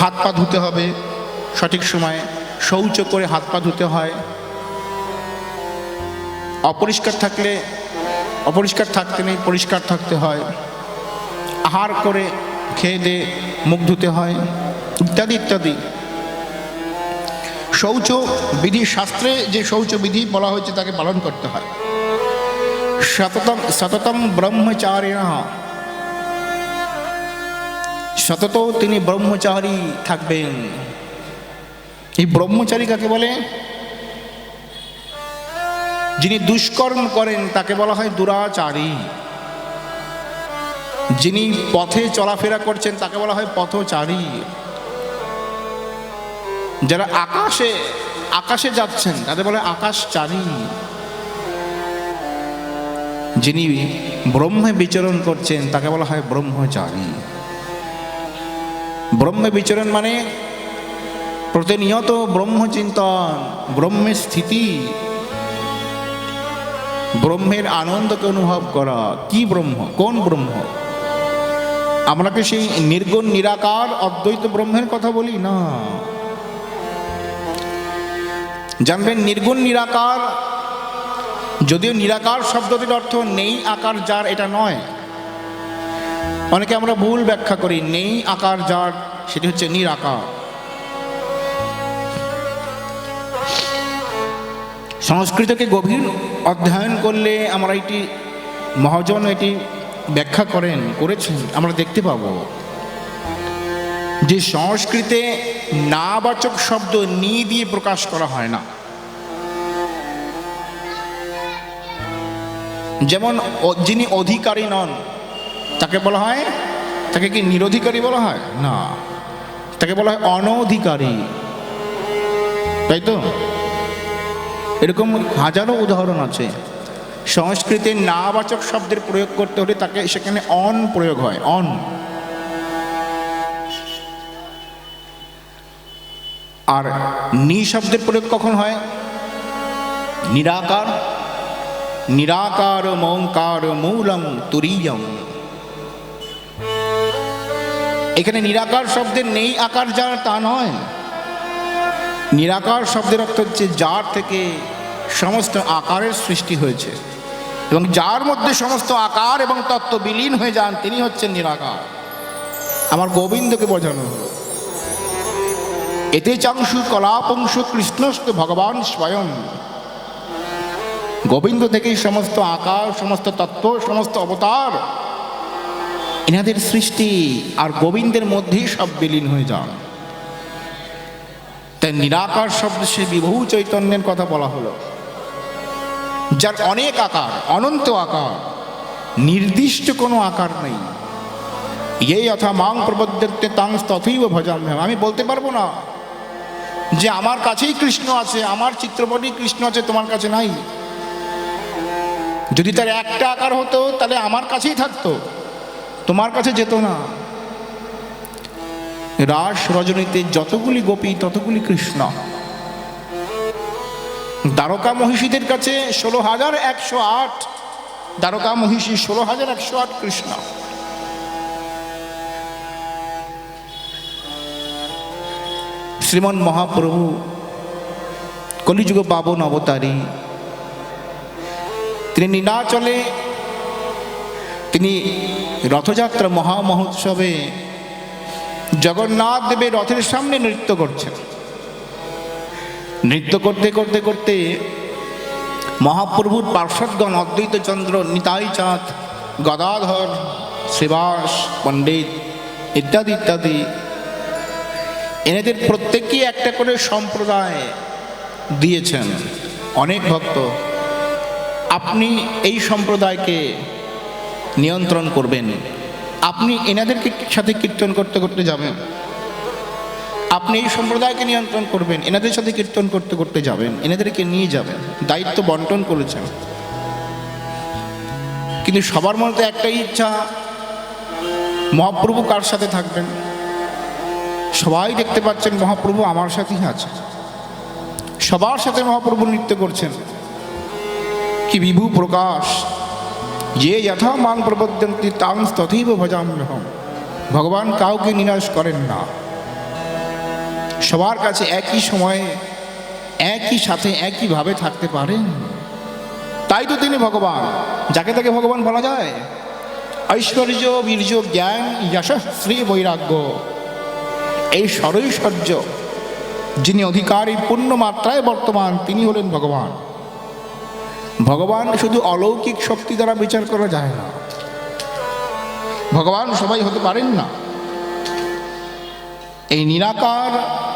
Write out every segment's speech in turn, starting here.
হাত পা ধুতে হবে। সঠিক সময়ে শৌচ করে হাত পা ধুতে হয়। অপরিষ্কার থাকলে, অপরিষ্কার থাকতে নেই, পরিষ্কার থাকতে হয়। আহার করে খেয়ে দিয়ে মুখ ধুতে হয়, ইত্যাদি ইত্যাদি। শৌচ বিধি শাস্ত্রে যে শৌচ বিধি বলা হয়েছে, তাকে পালন করতে হয়। সততম সততম ব্রহ্মচারিণ সতত তিনি ব্রহ্মচারী থাকবেন। এই ব্রহ্মচারী কাকে বলে? যিনি দুষ্কর্ম করেন, তাকে বলা হয় দুরাচারী। যিনি পথে চলাফেরা করছেন, তাকে বলা হয় পথচারী। যারা আকাশে আকাশে যাচ্ছেন, তাদের বলে আকাশচারী। যিনি ব্রহ্মে বিচরণ করছেন, তাকে বলা হয় ব্রহ্মচারী। ব্রহ্মে বিচরণ মানে প্রতিনিয়ত ব্রহ্মচিন্তন ব্রহ্মের স্থিতি। ব্রহ্মের আনন্দকে অনুভব করা। কি ব্রহ্ম? কোন ব্রহ্ম? আমরা কি সেই নির্গুণ, নিরাকার, অদ্বৈত ব্রহ্মের কথা বলি? না। জানবেন, নির্গুণ, নিরাকার, যদিও নিরাকার শব্দটির অর্থ নেই, আকার, যার, এটা নয়। অনেকে আমরা ভুল ব্যাখ্যা করি, নেই, আকার, যার সেটি হচ্ছে নিরাকার। সংস্কৃতকে গভীর অধ্যয়ন করলে আমরা এটি মহাজন এটি ব্যাখ্যা করেন, করেছেন, আমরা দেখতে পাব। যে সংস্কৃতে নাবাচক শব্দ নি দিয়ে প্রকাশ করা হয় না। যেমন যিনি অধিকারী নন, তাকে বলা হয়? তাকে কি নিরধিকারী বলা হয়? না। তাকে বলা হয় অনধিকারী। তাই তো? এরকম হাজারো উদাহরণ আছে। সংস্কৃতে নাবাচক শব্দের প্রয়োগ করতে হলে তাকে সেখানে অন প্রয়োগ হয়, অন। আর নি শব্দের প্রয়োগ কখন হয়? নিরাকার। নিরাকার মৌকার মূলম তুরিয়ম এখানে নিরাকার শব্দের নেই আকার যার তা নয়। নিরাকার শব্দের অর্থ হচ্ছে যার থেকে সমস্ত আকারের সৃষ্টি হয়েছে। এবং যার মধ্যে সমস্ত আকার এবং তত্ত্ব বিলীন হয়ে যান, তিনি হচ্ছেন নিরাকার। আমার গোবিন্দকে বোঝানো হলো। এতে চাংশু কলাপংশু কৃষ্ণস্ত ভগবান স্বয়ং। গোবিন্দ থেকেই সমস্ত আকার, সমস্ত তত্ত্ব, সমস্ত অবতার এনাদের সৃষ্টি আর গোবিন্দের মধ্যেই সব বিলীন হয়ে যান। তাই নিরাকার শব্দ সে বিভূ চৈতন্যের কথা বলা হলো। যার অনেক আকার, অনন্ত আকার, নির্দিষ্ট কোনো আকার নেই। এই অথা মাং প্রবদ্ধতে তাং তথৈব ভজাম আমি বলতে পারব না যে আমার কাছেই কৃষ্ণ আছে, আমার চিত্রপটই কৃষ্ণ আছে, তোমার কাছে নাই। যদি তার একটা আকার হতো, তাহলে আমার কাছেই থাকতো। তোমার কাছে যেত না। রাস রজনীতে যতগুলি গোপী, ততগুলি কৃষ্ণ। দ্বারকা মহিষীদের কাছে ষোলো হাজার একশো আট, দ্বারকা মহিষী ষোলো হাজার একশো আট কৃষ্ণ। শ্রীমন মহাপ্রভু, কলিযুগ পাবন অবতারী, তিনি নীলাচলে তিনি রথযাত্রা মহা মহোৎসবে জগন্নাথ দেবের রথের সামনে নৃত্য করছেন। নৃত্য করতে করতে করতে মহাপ্রভুর পার্শ্বদগণ অদ্বৈত চন্দ্র নিতাই চাঁদ গদাধর শ্রীবাস পণ্ডিত ইত্যাদি ইত্যাদি। এনেদের প্রত্যেকেই একটা করে সম্প্রদায় দিয়েছেন। অনেক ভক্ত। আপনি এই সম্প্রদায়কে নিয়ন্ত্রণ করবেন। আপনি এনাদেরকে সাথে কীর্তন করতে করতে যাবেন। আপনি এই সম্প্রদায়কে নিয়ন্ত্রণ করবেন, এনাদের সাথে কীর্তন করতে করতে যাবেন, এনাদেরকে নিয়ে যাবেন, দায়িত্ব বন্টন করেছেন। কিন্তু সবার মধ্যে একটাই ইচ্ছা, মহাপ্রভু কার সাথে থাকবেন? সবাই দেখতে পাচ্ছেন মহাপ্রভু আমার সাথেই আছে। সবার সাথে মহাপ্রভু নৃত্য করছেন। কি বিভু প্রকাশ যে যথা মান প্রবদ্যন্তি তাং তথৈব ভজাম্যহম ভগবান কাউকে নিরাশ করেন না। সবার কাছে একই সময়ে, একই সাথে একইভাবে থাকতে পারেন। তাই তো তিনি ভগবান। যাকে তাকে ভগবান বলা যায়। ঐশ্বর্য, বীর্য, জ্ঞান যশস্বী বৈরাগ্য। এই সরৈশ্বর্য, যিনি অধিকারী পূর্ণ মাত্রায় বর্তমান, তিনি হলেন ভগবান। ভগবান শুধু অলৌকিক শক্তি দ্বারা বিচার করা যায় না ভগবান সবাই হতে পারেন না এই নিরাকার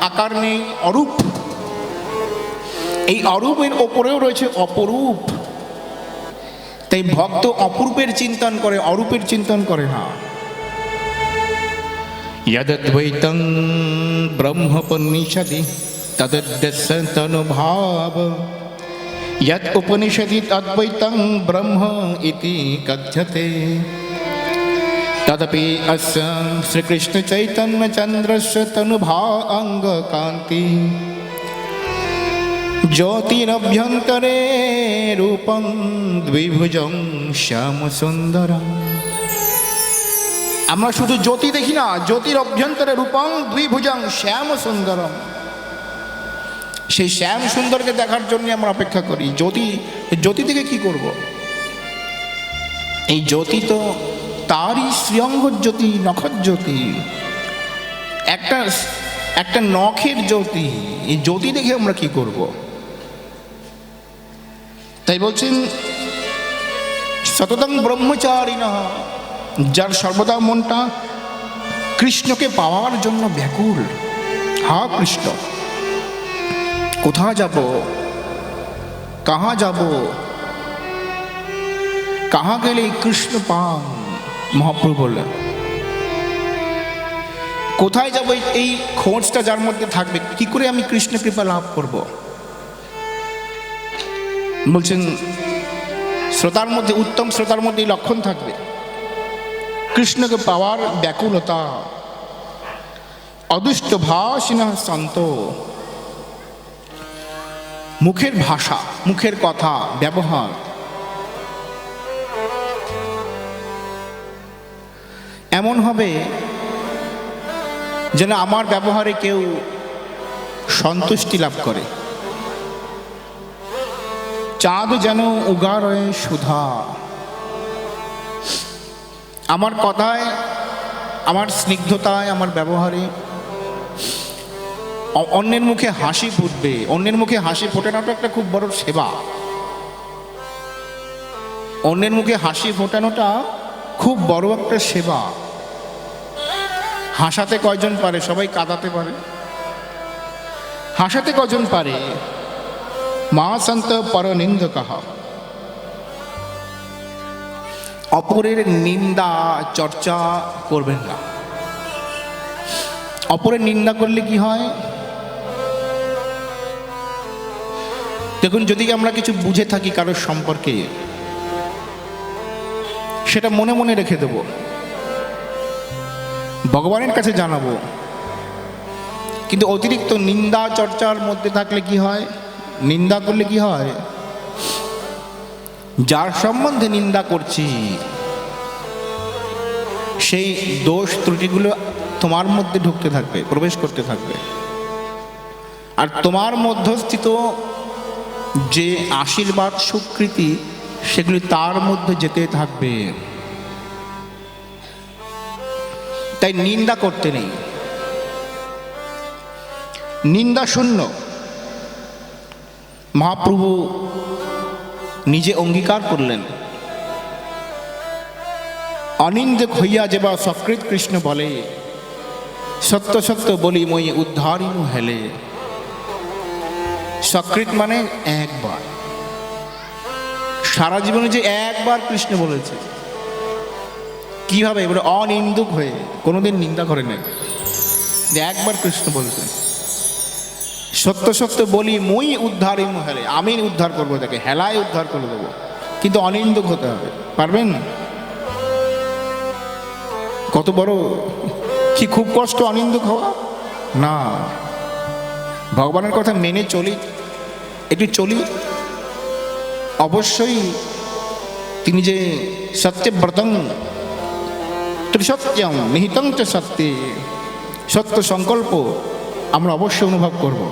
আকার নেই অরূপ এই অরূপের ওপরেও রয়েছে অপরূপ তাই ভক্ত অপরূপের চিন্তন করে অরূপের চিন্তন করে না यदद्वैतं ब्रह्मोपनिषदि तदद्यसन्तनुभाव यत् उपनिषदि तद्वैतं ब्रह्म इति कथ्यते तदपि अस्य श्रीकृष्णचैतन्यचन्द्रस्य तनुभा अङ्गकान्ति ज्योतिरभ्यन्तरे रूपं द्विभुजं श्यामसुन्दरम् আমরা শুধু জ্যোতি দেখি না জ্যোতির অভ্যন্তরে রূপং দ্বিভুজং শ্যাম সুন্দরম সেই শ্যাম সুন্দরকে দেখার জন্য আমরা অপেক্ষা করি। জ্যোতি জ্যোতি থেকে কি করব? এই জ্যোতি তো তারই শ্রীঅঙ্গ জ্যোতি, নখর জ্যোতি। একটা একটা নখের জ্যোতি। এই জ্যোতি দেখে আমরা কি করব? তাই বলছেন, সততং ব্রহ্মচারিণা, যার সর্বদা মনটা কৃষ্ণকে পাওয়ার জন্য ব্যাকুল। হা কৃষ্ণ। কোথা যাব? কাহা যাব? কাহা গেলে কৃষ্ণ পান? মহাপ্রভু বললেন, কোথায় যাব? এই খোঁজটা যার মধ্যে থাকবে, কি করে আমি কৃষ্ণ কৃপা লাভ করব? বলছেন, শ্রোতার মধ্যে, উত্তম শ্রোতার মধ্যে এই লক্ষণ থাকবে। কৃষ্ণকে পাওয়ার ব্যাকুলতা, অদুষ্ট ভাষিনা শান্ত। মুখের ভাষা, মুখের কথা, ব্যবহার। এমন হবে যেন আমার ব্যবহারে কেউ সন্তুষ্টি লাভ করে। চাঁদ যেন উগারয়ে সুধা। আমার কথায়, আমার স্নিগ্ধতায়, আমার ব্যবহারে অন্যের মুখে হাসি ফুটবে, অন্যের মুখে হাসি ফোটানোটা একটা খুব বড় সেবা। অন্যের মুখে হাসি ফোটানোটা খুব বড় একটা সেবা। হাসাতে কয়জন পারে? সবাই কাঁদাতে পারে। হাসাতে কজন পারে? মা সন্ত পরনিন্দ কাহা অপরের নিন্দা, চর্চা করবেন না। অপরের নিন্দা করলে কি হয়? দেখুন, যদি আমরা কিছু বুঝে থাকি কারোর সম্পর্কে, সেটা মনে মনে রেখে দেব। ভগবানের কাছে জানাব। কিন্তু অতিরিক্ত নিন্দা, চর্চার মধ্যে থাকলে কি হয়? নিন্দা করলে কি হয়? যার সম্বন্ধে নিন্দা করছি, সেই দোষ ত্রুটিগুলো তোমার মধ্যে ঢুকতে থাকবে, প্রবেশ করতে থাকবে। আর তোমার মধ্যস্থিত যে আশীর্বাদ স্বীকৃতি সেগুলি তার মধ্যে যেতে থাকবে। তাই নিন্দা করতে নেই। নিন্দা শূন্য। মহাপ্রভু নিজে অঙ্গীকার করলেন। অনিন্দক হইয়া যেবা সকৃত কৃষ্ণ বলে, সত্য সত্য বলি মই উদ্ধারিনু হেলে। সকৃত মানে একবার। সারা জীবনে যে একবার কৃষ্ণ বলেছে, কীভাবে? এবারে অনিন্দুক হয়ে, কোনোদিন নিন্দা করে নাই। যে একবার কৃষ্ণ বলেছে। সত্য সত্য বলি, মই উদ্ধার হেলে আমি উদ্ধার করব তাকে, হেলায় উদ্ধার করে দেবো। কিন্তু অনিন্দুক হতে হবে, পারবেন? কত বড়, কি খুব কষ্ট অনিন্দুক হওয়া? না। ভগবানের কথা মেনে চলি, একটু চলি। অবশ্যই তিনি যে সত্যে সত্যব্রতং ত্রিসত্যম নিহিতং চ সত্যে, সত্য সংকল্প আমরা অবশ্যই অনুভব করব।